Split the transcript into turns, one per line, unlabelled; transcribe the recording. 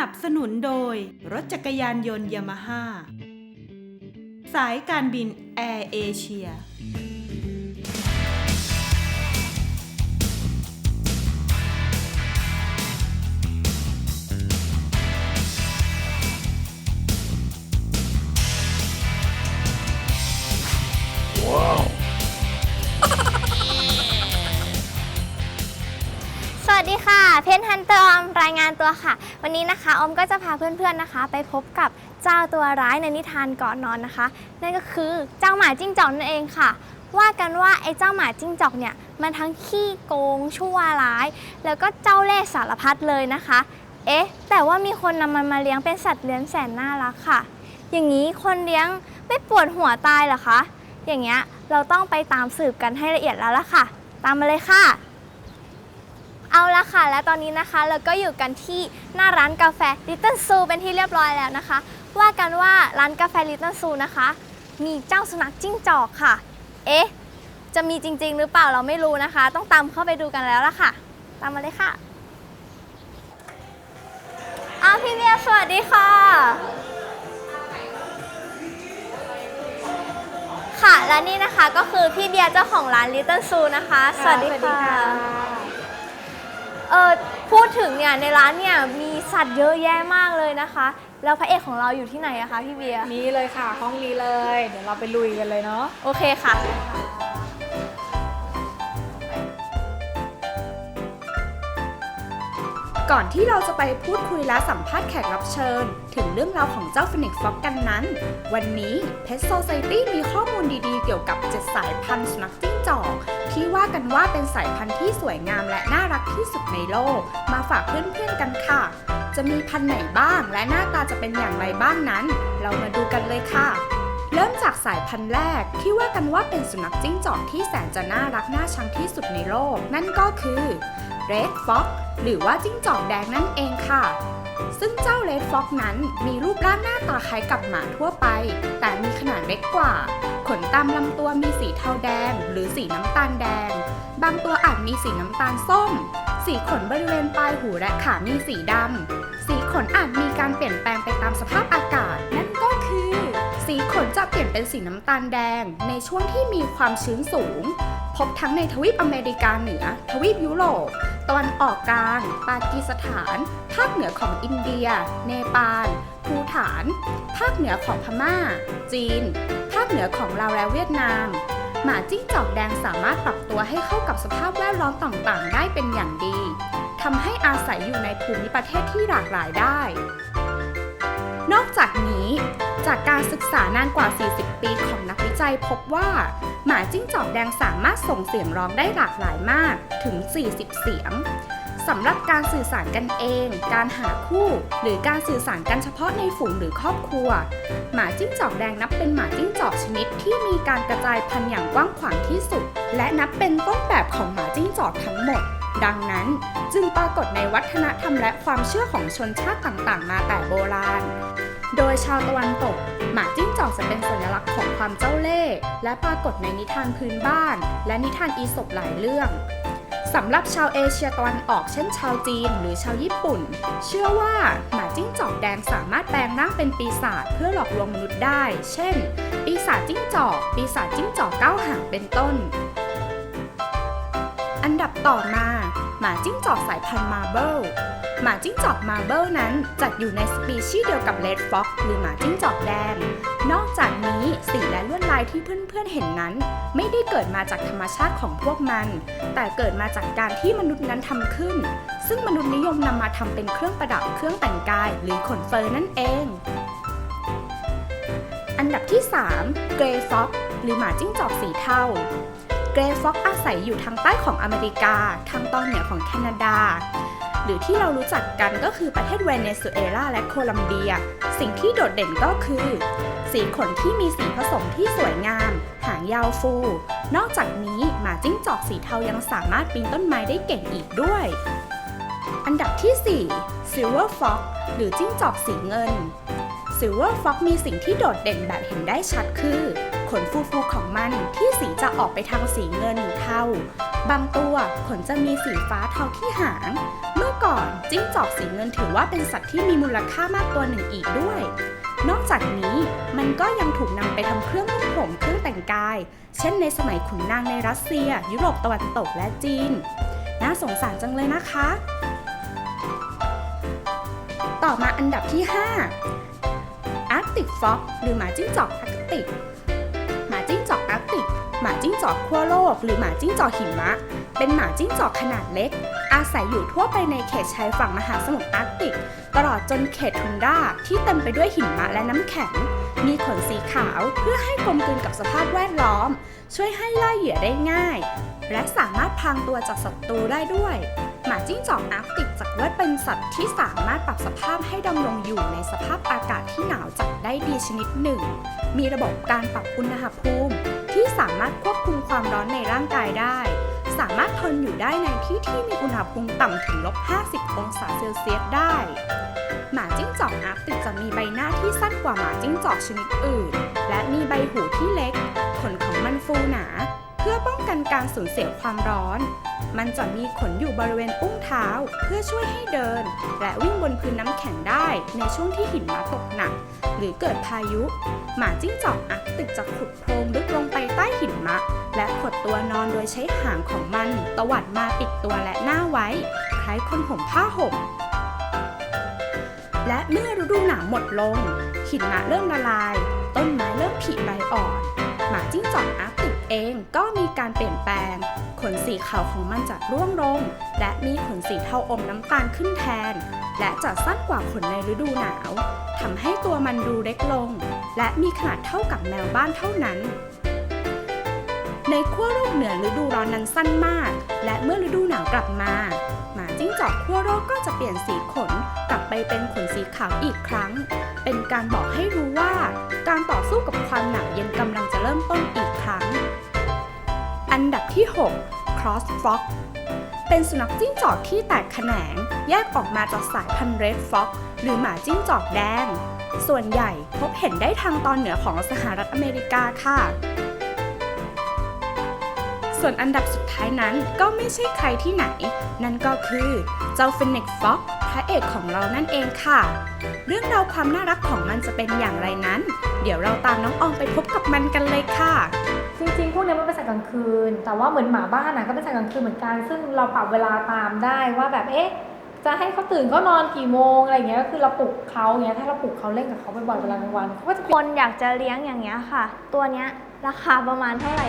นับสนุนโดย รถจักรยานยนต์ยามาฮ่าสายการบินแอร์เอเชีย
วัสดีค่ะ เพนฮันเตอร์ออมรายงานตัวค่ะ วันนี้นะคะออมก็จะพาเพื่อนๆนะคะ ไปพบกับเจ้าตัวร้ายในนิทานก่อนนอนนะคะ นั่นก็คือเจ้าหมาจิ้งจอกนั่นเองค่ะ ว่ากันว่าไอ้เจ้าหมาจิ้งจอกเนี่ยมันทั้งขี้โกงชั่วร้าย แล้วก็เจ้าเล่ห์สารพัดเลยนะคะ เอ๊ะ แต่ว่ามีคนนำมันมาเลี้ยงเป็นสัตว์เลี้ยงแสนน่ารักค่ะ อย่างนี้คนเลี้ยงไม่ปวดหัวตายเหรอคะอย่างเงี้ยเราต้องไปตามสืบกันให้ละเอียดแล้วล่ะค่ะ ตามมาเลยค่ะ เอาละค่ะ และตอนนี้นะคะเราก็อยู่กันที่หน้าร้านกาแฟ Little Zoo เป็นที่เรียบร้อยแล้วนะคะ ว่ากันว่าร้านกาแฟ Little Zoo นะคะ มีเจ้าสุนัขจิ้งจอกค่ะ เอ๊ะ จะมีจริง ๆ หรือเปล่าเราไม่รู้นะคะ ต้องตามเข้าไปดูกันแล้วล่ะค่ะ ตามมาเลยค่ะอ้าวพี่เบียร์สวัสดีค่ะ ค่ะและนี่นะคะก็คือพี่เบียร์เจ้าของร้าน Little Zoo นะคะ สวัสดีค่ะ เออพูดถึงเนี่ยในร้านเนี่ยมีสัตว์เยอะแยะมากเลยนะคะ แล้วพระเอกของเราอยู่ที่ไหนอะคะพี่เบียร์
นี่เลยค่ะ ห้องนี้เลย เดี๋ยวเราไปลุยกันเลยเนาะ
โอเคค่ะ
ก่อนที่เราจะไปพูดคุยและสัมภาษณ์แขกรับเชิญ ถึงเรื่องราวของเจ้าฟินิกซ์ฟ็อกกันนั้น วันนี้ Pet Society มีข้อมูลดีๆ เกี่ยวกับ 7 สายพันธุ์สุนัขจิ้งจอก ที่ว่ากันว่าเป็นสายพันธุ์ที่สวยงามและน่ารักที่สุดในโลก มาฝากเพื่อนๆกันค่ะ จะมีพันธุ์ไหนบ้างและหน้าตาจะเป็นอย่างไรบ้างนั้น เรามาดูกันเลยค่ะเริ่มจากสายพันธุ์แรกที่ว่ากันว่าเป็นสุนัขจิ้งจอกที่แสนจะน่ารักน่าชังที่สุดในโลก นั่นก็คือ Red Fox หรือว่าจิ้งจอกแดงนั่นเองค่ะ ซึ่งเจ้า Red Fox นั้นมีรูปร่างหน้าตาคล้ายกับหมาทั่วไป แต่มีขนาดเล็กกว่า ขนตามลำตัวมีสีเทาแดง หรือสีน้ำตาลแดง บางตัวอาจมีสีน้ำตาลส้ม สีขนบริเวณปลายหูและขามีสีดำ สีขนอาจมีการเปลี่ยนแปลงไปตามสภาพอากาศ นั่นก็คือ สีขนจะเปลี่ยนเป็นสีน้ำตาลแดง ในช่วงที่มีความชื้นสูง พบทั้งในทวีปอเมริกาเหนือ ทวีปยุโรป ตะวันออกกลาง ปากีสถาน ภาคเหนือของอินเดีย เนปาล ภูฐาน ภาคเหนือของพม่า จีน ภาคเหนือของลาวและเวียดนาม หมาจิ้งจอกแดงสามารถปรับตัวให้เข้ากับสภาพแวดล้อมต่างๆ ได้เป็นอย่างดี ทำให้อาศัยอยู่ในภูมิประเทศที่หลากหลายได้ นอกจากนี้ จากการศึกษานานกว่า 40 ปีของนักวิจัยพบว่า หมาจิ้งจอกแดงสามารถส่งเสียงร้องได้หลากหลายมากถึง 40 เสียงสำหรับการสื่อสารกันเอง การหาคู่ หรือการสื่อสารกันเฉพาะในฝูงหรือครอบครัว หมาจิ้งจอกแดงนับเป็นหมาจิ้งจอกชนิดที่มีการกระจายพันธุ์อย่างกว้างขวางที่สุด และนับเป็นต้นแบบของหมาจิ้งจอกทั้งหมด ดังนั้น จึงปรากฏในวัฒนธรรมและความเชื่อของชนชาติต่างๆ มาแต่โบราณ โดยชาวตะวันตก หมาจิ้งจอกจะเป็นสัญลักษณ์ของความเจ้าเล่ห์และปรากฏในนิทานพื้นบ้าน และนิทานอีสปหลายเรื่องสำหรับชาวเอเชียตะวันออกเช่นชาวจีนหรือชาวญี่ปุ่น เชื่อว่าหมาจิ้งจอกแดงสามารถแปลงร่างเป็นปีศาจเพื่อหลอกลวงมนุษย์ได้ เช่น ปีศาจจิ้งจอก ปีศาจจิ้งจอกเก้าหางเป็นต้น อันดับต่อมา หมาจิ้งจอกสายพันธุ์มาเบิลหมาจิ้งจอกมาเบิลนั้นจัดอยู่ในสปีชีส์เดียวกับเลดฟ็อกหรือหมาจิ้งจอกแดง นอกจากนี้สีและลวดลายที่เพื่อนๆเห็นนั้น ไม่ได้เกิดมาจากธรรมชาติของพวกมัน แต่เกิดมาจากการที่มนุษย์นั้นทำขึ้น ซึ่งมนุษย์นิยมนำมาทำเป็นเครื่องประดับเครื่องแต่งกาย หรือขนเฟอร์นั่นเอง อันดับที่3เกรย์ฟ็อกหรือหมาจิ้งจอกสีเทา เกรฟ็อกอาศัยอยู่ทางใต้ของอเมริกา ทางตอนเหนือของแคนาดา หรือที่เรารู้จักกันก็คือประเทศเวเนซุเอลาและโคลัมเบีย สิ่งที่โดดเด่นก็คือ สีขนที่มีสีผสมที่สวยงาม หางยาวฟู นอกจากนี้หมาจิ้งจอกสีเทายังสามารถปีนต้นไม้ได้เก่งอีกด้วย อันดับที่ 4 Silver Fox หรือจิ้งจอกสีเงิน Silver Fox มีสิ่งที่โดดเด่นแบบเห็นได้ชัดคือ ขนฟูๆของมันที่สีจะออกไปทางสีเงินเทา บางตัวขนจะมีสีฟ้าเทาที่หาง เมื่อก่อนจิ้งจอกสีเงินถือว่าเป็นสัตว์ที่มีมูลค่ามากตัวหนึ่งอีกด้วย นอกจากนี้มันก็ยังถูกนำไปทำเครื่องนุ่งห่มเครื่องแต่งกาย เช่นในสมัยขุนนางในรัสเซีย ยุโรปตะวันตกและจีน น่าสงสารจังเลยนะคะ ต่อมาอันดับที่ 5 Arctic Fox หรือหมาจิ้งจอกอาร์กติก หมาจิ้งจอกขั้วโลก หรือหมาจิ้งจอกหิมะ เป็นหมาจิ้งจอกขนาดเล็ก อาศัยอยู่ทั่วไปในเขตชายฝั่งมหาสมุทรอาร์กติก ตลอดจนเขตทุนดราที่เต็มไปด้วยหิมะและน้ำแข็ง มีขนสีขาวเพื่อให้กลมกลืนกับสภาพแวดล้อม ช่วยให้ล่าเหยื่อได้ง่าย และสามารถพรางตัวจากศัตรูได้ด้วยหมาจิ้งจอกอาร์กติกจัดว่าเป็นสัตว์ที่สามารถปรับสภาพให้ดำรงอยู่ในสภาพอากาศที่หนาวจัดได้ดีชนิดหนึ่ง มีระบบการปรับอุณหภูมิ สามารถควบคุมความร้อนในร่างกายได้ สามารถทนอยู่ได้ในที่ที่มีอุณหภูมิต่ำถึงลบ 50 องศาเซลเซียสได้ หมาจิ้งจอกอาร์ติกจะมีใบหน้าที่สั้นกว่าหมาจิ้งจอกชนิดอื่น และมีใบหูที่เล็ก ขนของมันฟูหนา เพื่อป้องกันการสูญเสียความร้อน มันจะมีขนอยู่บริเวณอุ้งเท้า เพื่อช่วยให้เดิน และวิ่งบนพื้นน้ำแข็งได้ในช่วงที่หินมะตกหนัก หรือเกิดพายุ หมาจิ้งจอกอาร์กติกจะขุดโพรงลึกลงไปใต้หินมะ และขดตัวนอนโดยใช้หางของมัน ตวัดมาปิดตัวและหน้าไว้ คล้ายคนห่มผ้าห่มและเมื่อฤดูหนาวหมดลง หินมะเริ่มละลาย ต้นไม้เริ่มผลิใบอ่อน หมาจิ้งจอกอาร์กติก เองก็มีการเปลี่ยนแปลง ขนสีขาวของมันจะร่วงลง และมีขนสีเทาอมน้ำตาลขึ้นแทน และจะสั้นกว่าขนในฤดูหนาวทำให้ตัวมันดูเล็กลง และมีขนาดเท่ากับแมวบ้านเท่านั้น ในขั้วโลกเหนือฤดูร้อนนั้นสั้นมาก และเมื่อฤดูหนาวกลับมา หมาจิ้งจอกขั้วโลกก็จะเปลี่ยนสีขนกลับไปเป็นขนสีขาวอีกครั้ง เป็นการบอกให้รู้ว่า การต่อสู้กับความหนาวเย็นกำลังจะเริ่มต้นอีกครั้ง อันดับที่ 6 Cross Fox เป็นสุนัขจิ้งจอกที่แตกแขนง แยกออกมาจากสายพันธุ์ Red Fox หรือหมาจิ้งจอกแดง ส่วนใหญ่พบเห็นได้ทางตอนเหนือของสหรัฐอเมริกาค่ะ ส่วนอันดับสุดท้ายนั้นก็ไม่ใช่ใครที่ไหน นั่นก็คือ เจ้าฟินิกฟ็อกพระเอกของเรานั่นเองค่ะ เรื่องราวความน่ารักของมันจะเป็นอย่างไรนั้น เดี๋ยวเราตามน้องอองไปพบกับมันกันเลยค่ะ
จริงๆพวกเนี้ยมันเป็นสัตว์กลางคืน แต่ว่าเหมือนหมาบ้านนะก็เป็นสัตว์กลางคืนเหมือนกัน ซึ่งเราปรับเวลาตามได้ว่าแบบเอ๊ะจะให้เขาตื่นเขานอนกี่โมงอะไรเงี้ยก็คือเราปลุกเขาเงี้ยถ้าเราปลุกเขาเล่นกับเขาบ่อยๆเวลากลางวันเขาก็จะ
คนอยากจะเลี้ยงอย่างเงี้ยค่ะ ตัวเนี้ยราคาประมาณเท่าไหร่